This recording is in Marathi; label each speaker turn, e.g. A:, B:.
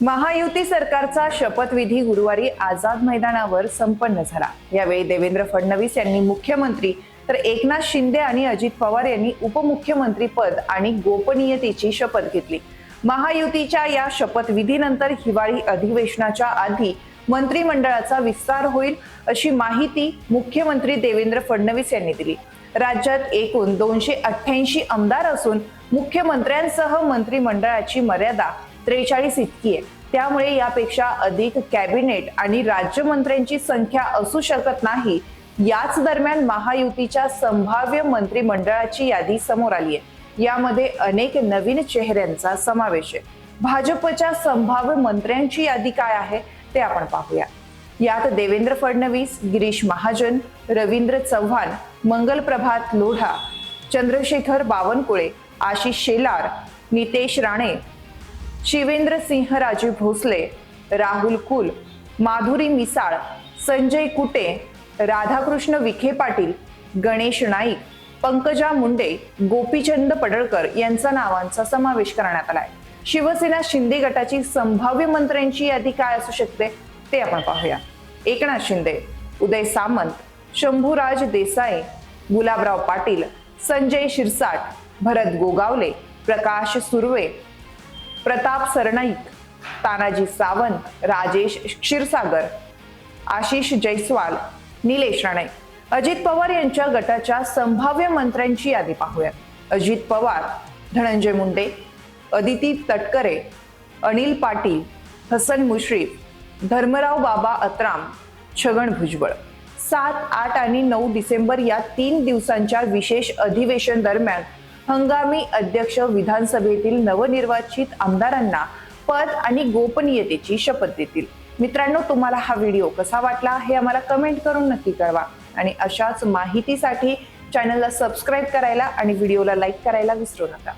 A: महायुती सरकारचा शपथविधी गुरुवारी आझाद मैदानावर संपन्न झाला. यावेळी देवेंद्र फडणवीस यांनी मुख्यमंत्री तर एकनाथ शिंदे आणि अजित पवार यांनी उपमुख्यमंत्री पद आणि गोपनीयतेची शपथ घेतली. महायुतीच्या या शपथविधीनंतर हिवाळी अधिवेशनाच्या आधी मंत्रिमंडळाचा विस्तार होईल अशी माहिती मुख्यमंत्री देवेंद्र फडणवीस यांनी दिली. राज्यात एकूण दोनशे अठ्ठ्याऐंशी आमदार असून मुख्यमंत्र्यांसह मंत्रिमंडळाची मर्यादा त्रेचाळीस इतकी आहे. त्यामुळे यापेक्षा अधिक कॅबिनेट आणि राज्यमंत्र्यांची संख्या असू शकत नाही. याच दरम्यान महायुतीच्या संभाव्य मंत्रिमंडळाची यादी समोर आली आहे. यामध्ये अनेक नवीन चेहऱ्यांचा समावेश आहे. भाजपच्या संभाव्य मंत्र्यांची यादी काय आहे ते आपण पाहूया. यात देवेंद्र फडणवीस गिरीश महाजन रवींद्र चव्हाण मंगल प्रभात लोढा चंद्रशेखर बावनकुळे आशिष शेलार नितेश राणे शिवेंद्र सिंहराजे भोसले राहुल कुल माधुरी मिसाळ संजय कुटे राधाकृष्ण विखे पाटील गणेश नाईक पंकजा मुंडे गोपीचंद पडळकर यांचा नावांचा समावेश करण्यात आलाय. शिवसेना शिंदे गटाची संभाव्य मंत्र्यांची यादी काय असू शकते ते आपण पाहूया. एकनाथ शिंदे उदय सामंत शंभूराज देसाई गुलाबराव पाटील संजय शिरसाट भरत गोगावले प्रकाश सुर्वे प्रताप सरनाईक तानाजी सावंत राजेश क्षीरसागर आशिष जयस्वाल निलेश राणे. अजित पवार यांच्या गटाच्या संभाव्य मंत्र्यांची यादी पाहूया. अजित पवार धनंजय मुंडे अदिती तटकरे अनिल पाटील हसन मुश्रीफ धर्मराव बाबा अत्राम छगन भुजबळ. सात आठ आणि नऊ डिसेंबर या तीन दिवसांच्या विशेष अधिवेशन दरम्यान हंगामी अध्यक्ष विधानसभेतील नवनिर्वाचित आमदारांना पद आणि गोपनीयतेची शपथ देतील. मित्रांनो तुम्हाला हा व्हिडिओ कसा वाटला हे आम्हाला कमेंट करून नक्की कळवा. आणि अशाच माहितीसाठी चॅनलला सबस्क्राईब करायला आणि व्हिडिओला लाईक करायला विसरू नका.